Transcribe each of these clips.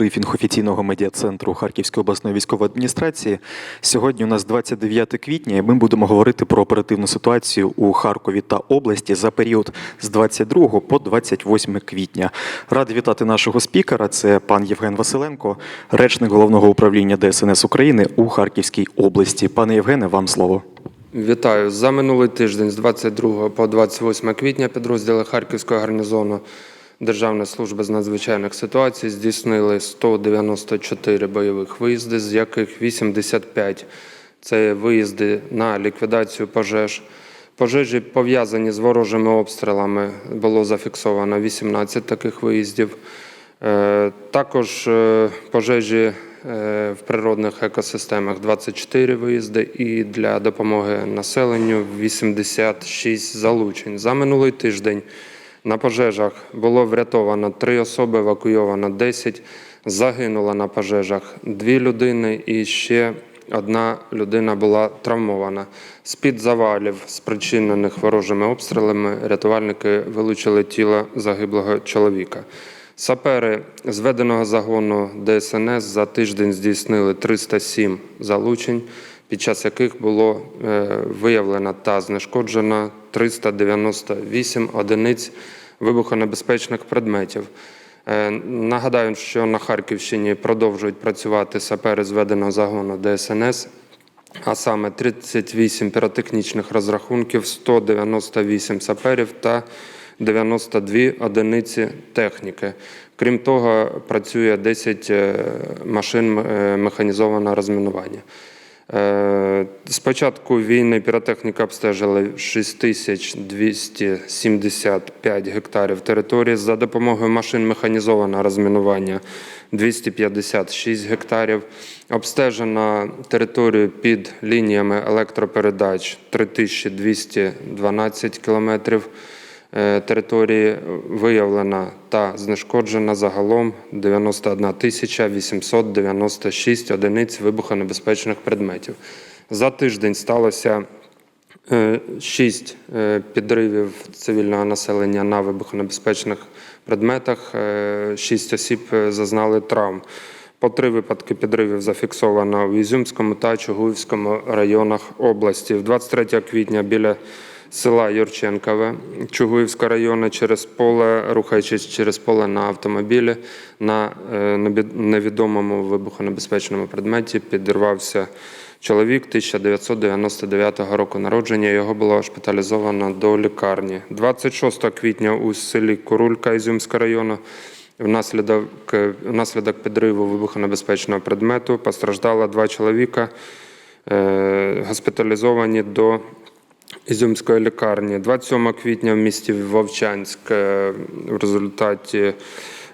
брифінг офіційного медіа-центру Харківської обласної військової адміністрації. Сьогодні у нас 29 квітня, і ми будемо говорити про оперативну ситуацію у Харкові та області за період з 22 по 28 квітня. Радий вітати нашого спікера. Це пан Євген Василенко, речник головного управління ДСНС України у Харківській області. Пане Євгене, вам слово. Вітаю. За минулий тиждень з 22 по 28 квітня підрозділи Харківського гарнізону Державної служби з надзвичайних ситуацій здійснили 194 бойових виїзди, з яких 85 – це виїзди на ліквідацію пожеж. Пожежі, пов'язані з ворожими обстрілами, було зафіксовано 18 таких виїздів. Е, Також е, пожежі е, в природних екосистемах 24 виїзди і для допомоги населенню 86 залучень. За минулий тиждень на пожежах було врятовано 3 особи, евакуйовано 10, загинуло на пожежах 2 людини і ще одна людина була травмована. З-під завалів, спричинених ворожими обстрілами, рятувальники вилучили тіло загиблого чоловіка. Сапери зведеного загону ДСНС за тиждень здійснили 307 залучень, під час яких було е, виявлено та знешкоджено 398 одиниць вибухонебезпечних предметів. Е, Нагадаю, що на Харківщині продовжують працювати сапери зведеного загону ДСНС, а саме 38 піротехнічних розрахунків, 198 саперів та 92 одиниці техніки. Крім того, працює 10 е, машин механізованого розмінування. Е, З початку війни піротехніка обстежила 6275 гектарів території за допомогою машин механізованого розмінування 256 гектарів. Обстежено територію під лініями електропередач 3212 кілометрів. Е, Території виявлено та знешкоджено загалом 91 тисяча 896 одиниць вибухонебезпечних предметів. За тиждень сталося е, шість е, підривів цивільного населення на вибухонебезпечних предметах. Е, Шість осіб е, зазнали травм. По три випадки підривів зафіксовано в Ізюмському та Чугуївському районах області. В 23 квітня біля села Юрченкове Чугуївського району через поле, рухаючись через поле на автомобілі, на е, невідомому вибухонебезпечному предметі підірвався чоловік 1999 року народження. Його було госпіталізовано до лікарні. 26 квітня у селі Курулька Ізюмського району Внаслідок, внаслідок підриву вибухонебезпечного предмету постраждало два чоловіка, е, госпіталізовані до Ізюмської лікарні. 27 квітня в місті Вовчанськ е, в результаті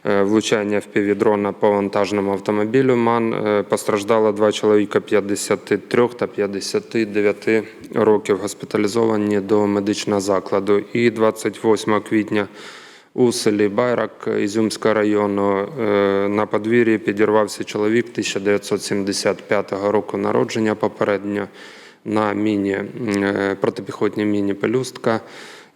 е, влучання в півдрона по вантажному автомобілю МАН е, постраждало два чоловіка 53 та 59 років, госпіталізовані до медичного закладу. І 28 квітня у селі Байрак Ізюмського району на подвір'ї підірвався чоловік 1975 року народження попередньо на міні е, протипіхотній міні пелюстка.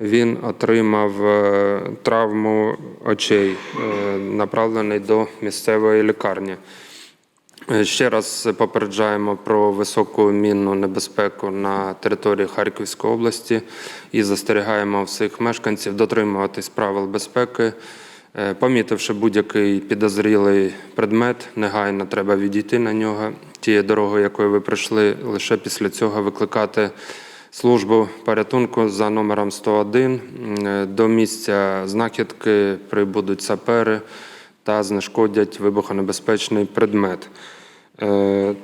Він отримав е, травму очей, е, направлений до місцевої лікарні. Ще раз попереджаємо про високу мінну небезпеку на території Харківської області і застерігаємо всіх мешканців дотримуватись правил безпеки. Е, Помітивши будь-який підозрілий предмет, негайно треба відійти на нього тією дорогою, якою ви прийшли, лише після цього викликати службу порятунку за номером 101. Е, До місця знахідки прибудуть сапери та знешкодять вибухонебезпечний предмет. Е,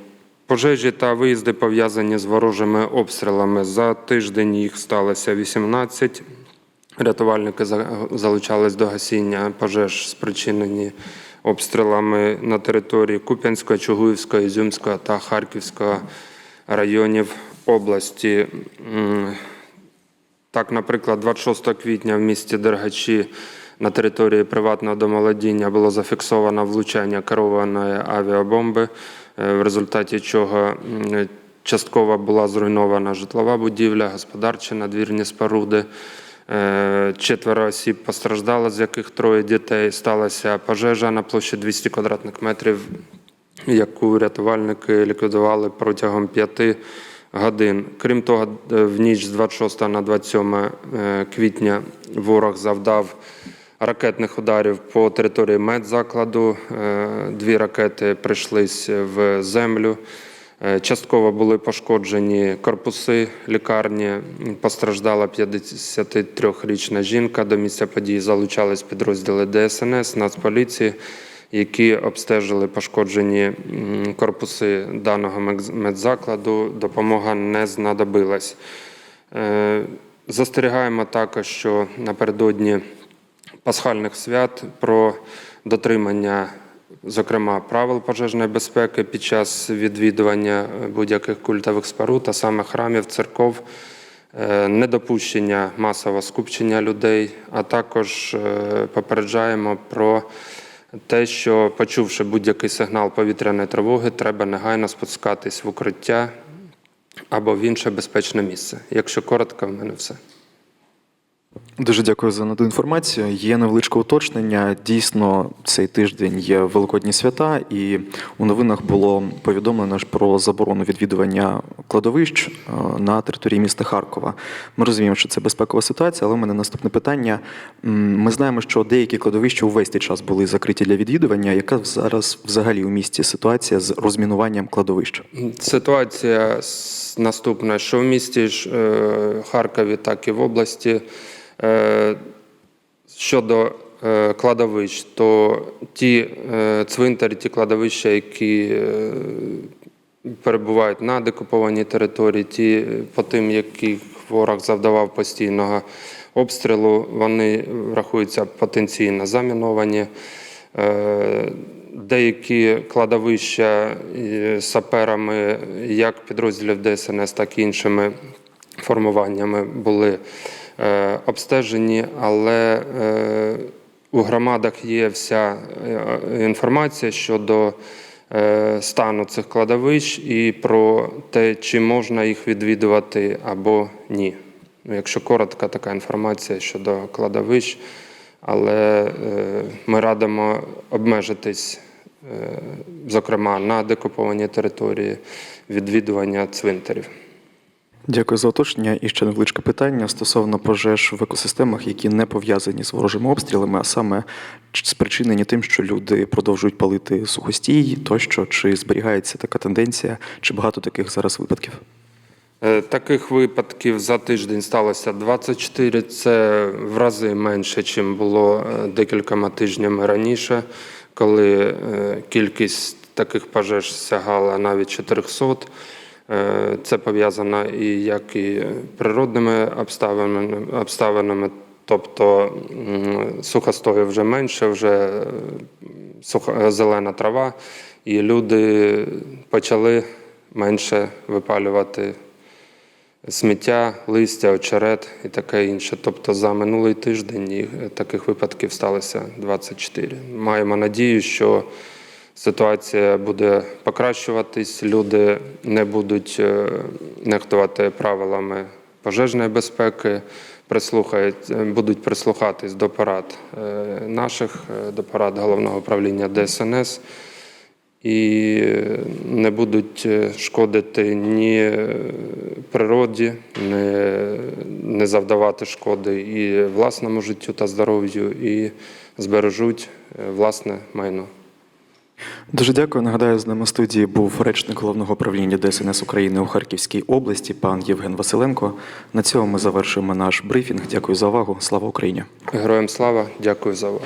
Пожежі та виїзди пов'язані з ворожими обстрілами. За тиждень їх сталося 18. Рятувальники за- залучались до гасіння пожеж, спричинені обстрілами на території Куп'янського, Чугуївського, Ізюмського та Харківського районів області. Так, наприклад, 26 квітня в місті Дергачі на території приватного домолодіння було зафіксовано влучання керованої авіабомби, е, в результаті чого частково була зруйнована житлова будівля, господарчі надвірні споруди. Е, Четверо осіб постраждало, з яких троє дітей. Сталася пожежа на площі 200 квадратних метрів, яку рятувальники ліквідували протягом п'яти годин. Крім того, е, в ніч з 26 на 27 е, квітня ворог завдав ракетних ударів по території медзакладу. Дві ракети прийшлись в землю. Е, Частково були пошкоджені корпуси лікарні. Постраждала 53-річна жінка. До місця події залучались підрозділи ДСНС, Нацполіції, які обстежили пошкоджені корпуси даного медзакладу. Допомога не знадобилась. Е, Застерігаємо також, що напередодні пасхальних свят про дотримання, зокрема, правил пожежної безпеки під час відвідування е, будь-яких культових споруд, а саме храмів, церков, е, недопущення масового скупчення людей, а також е, попереджаємо про те, що почувши будь-який сигнал повітряної тривоги, треба негайно спускатись в укриття або в інше безпечне місце. Якщо коротко, в мене все. Дуже дякую за наду інформацію. Є невеличке уточнення. Дійсно, цей тиждень є великодні свята, і у новинах було повідомлено ж про заборону відвідування кладовищ е, на території міста Харкова. Ми розуміємо, що це безпекова ситуація, але у мене наступне питання. Ми знаємо, що деякі кладовища увесь цей час були закриті для відвідування. Яка зараз взагалі у місті ситуація з розмінуванням кладовищ? Ситуація с- наступна, що в місті е, Харкові, так і в області. Е, Щодо е, кладовищ, то ті цвинтарі, ті кладовища, які перебувають на декупованій території, ті по тим, яких ворог завдавав постійного обстрілу, вони рахуються потенційно заміновані. Деякі кладовища е, саперами як підрозділів ДСНС, так і іншими формуваннями були е, обстежені, але е, у громадах є вся інформація щодо стану цих кладовищ і про те, чи можна їх відвідувати або ні. Ну, Якщо коротка така інформація щодо кладовищ, але ми радимо обмежитись, зокрема на декупованій території відвідування цвинтарів. Дякую за уточнення. І ще невеличке питання стосовно пожеж в екосистемах, які не пов'язані з ворожими обстрілами, а саме спричинені тим, що люди продовжують палити сухостій тощо, чи зберігається така тенденція, чи багато таких зараз випадків? Е, Таких випадків за тиждень сталося 24. Це в рази менше, ніж було е, декількома тижнями раніше, коли е, кількість таких пожеж сягала навіть 400. Е, Це пов'язано і як і природними обставинами, обставинами тобто сухостою вже менше, вже е, суха, зелена трава, і люди почали менше випалювати сміття, листя, очерет і таке інше. Тобто за минулий тиждень їх таких випадків сталося 24. Маємо надію, що ситуація буде покращуватись, люди не будуть е, нехтувати правилами пожежної безпеки, прислухають, е, будуть прислухатись до порад е, наших, е, до порад головного управління ДСНС і не будуть е, шкодити ні е, природі, не, не завдавати шкоди і власному життю та здоров'ю, і збережуть е, власне майно. Дуже дякую. Нагадаю, з нами в студії був речник головного управління ДСНС України у Харківській області, пан Євген Василенко. На цьому ми завершуємо наш брифінг. Дякую за увагу. Слава Україні! Героям слава, дякую за увагу.